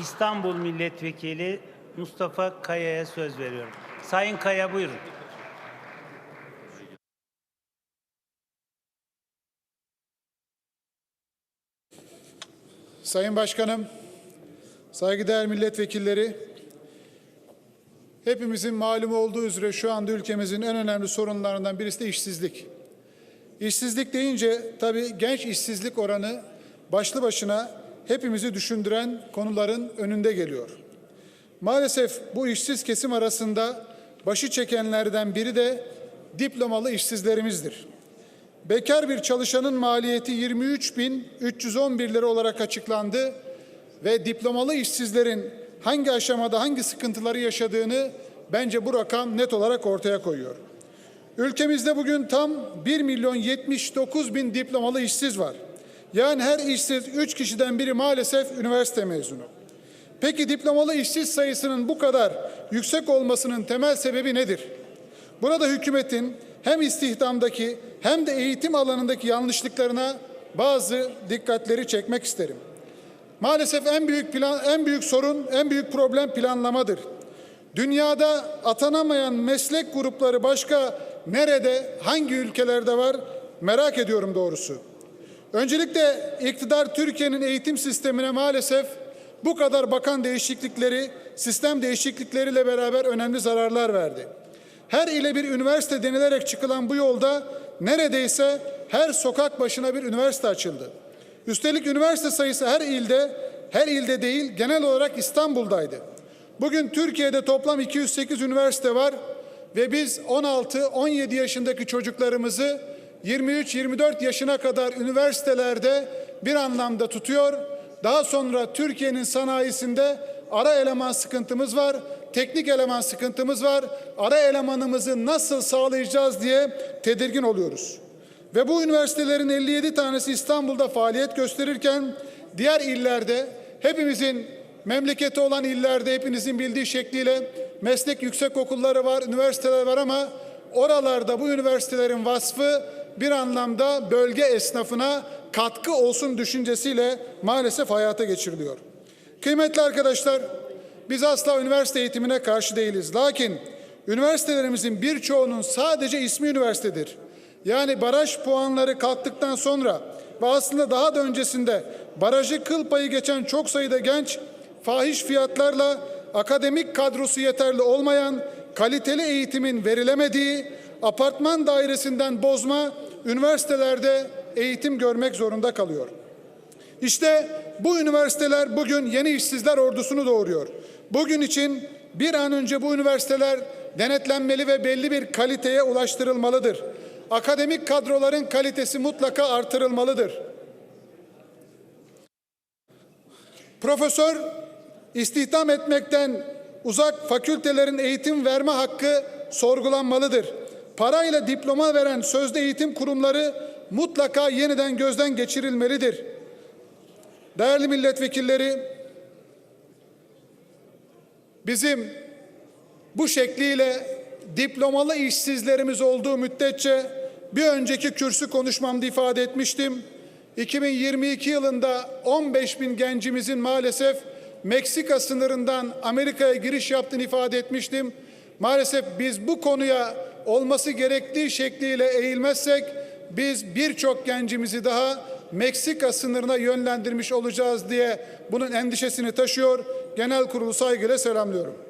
İstanbul Milletvekili Mustafa Kaya'ya söz veriyorum. Sayın Kaya buyurun. Sayın Başkanım, saygıdeğer milletvekilleri, hepimizin malum olduğu üzere şu anda ülkemizin en önemli sorunlarından birisi de işsizlik. İşsizlik deyince tabii genç işsizlik oranı başlı başına hepimizi düşündüren konuların önünde geliyor. Maalesef bu işsiz kesim arasında başı çekenlerden biri de diplomalı işsizlerimizdir. Bekar bir çalışanın maliyeti 23.311 lira olarak açıklandı ve diplomalı işsizlerin hangi aşamada hangi sıkıntıları yaşadığını bence bu rakam net olarak ortaya koyuyor. Ülkemizde bugün tam 1 milyon 79 bin diplomalı işsiz var. Yani her işsiz 3 kişiden biri maalesef üniversite mezunu. Peki diplomalı işsiz sayısının bu kadar yüksek olmasının temel sebebi nedir? Burada hükümetin hem istihdamdaki hem de eğitim alanındaki yanlışlıklarına bazı dikkatleri çekmek isterim. Maalesef en büyük plan, en büyük sorun, en büyük problem planlamadır. Dünyada atanamayan meslek grupları başka nerede, hangi ülkelerde var merak ediyorum doğrusu. Öncelikle iktidar Türkiye'nin eğitim sistemine maalesef bu kadar bakan değişiklikleri, sistem değişiklikleriyle beraber önemli zararlar verdi. Her ile bir üniversite denilerek çıkılan bu yolda neredeyse her sokak başına bir üniversite açıldı. Üstelik üniversite sayısı her ilde, her ilde değil genel olarak İstanbul'daydı. Bugün Türkiye'de toplam 208 üniversite var ve biz 16-17 yaşındaki çocuklarımızı 23-24 yaşına kadar üniversitelerde bir anlamda tutuyor. Daha sonra Türkiye'nin sanayisinde ara eleman sıkıntımız var, teknik eleman sıkıntımız var. Ara elemanımızı nasıl sağlayacağız diye tedirgin oluyoruz. Ve bu üniversitelerin 57 tanesi İstanbul'da faaliyet gösterirken diğer illerde hepimizin memleketi olan illerde hepinizin bildiği şekliyle meslek yüksek okulları var, üniversiteler var ama oralarda bu üniversitelerin vasfı bir anlamda bölge esnafına katkı olsun düşüncesiyle maalesef hayata geçiriliyor. Kıymetli arkadaşlar, biz asla üniversite eğitimine karşı değiliz. Lakin üniversitelerimizin birçoğunun sadece ismi üniversitedir. Yani baraj puanları kalktıktan sonra ve aslında daha da öncesinde barajı kıl payı geçen çok sayıda genç fahiş fiyatlarla akademik kadrosu yeterli olmayan, kaliteli eğitimin verilemediği, apartman dairesinden bozma üniversitelerde eğitim görmek zorunda kalıyor. İşte bu üniversiteler bugün yeni işsizler ordusunu doğuruyor. Bugün için bir an önce bu üniversiteler denetlenmeli ve belli bir kaliteye ulaştırılmalıdır. Akademik kadroların kalitesi mutlaka artırılmalıdır. Profesör istihdam etmekten uzak fakültelerin eğitim verme hakkı sorgulanmalıdır. Parayla diploma veren sözde eğitim kurumları mutlaka yeniden gözden geçirilmelidir. Değerli milletvekilleri, bizim bu şekliyle diplomalı işsizlerimiz olduğu müddetçe bir önceki kürsü konuşmamda ifade etmiştim. 2022 yılında 15 bin gencimizin maalesef Meksika sınırından Amerika'ya giriş yaptığını ifade etmiştim. Maalesef biz bu konuya olması gerektiği şekliyle eğilmezsek biz birçok gencimizi daha Meksika sınırına yönlendirmiş olacağız diye bunun endişesini taşıyor. Genel kurulu saygıyla selamlıyorum.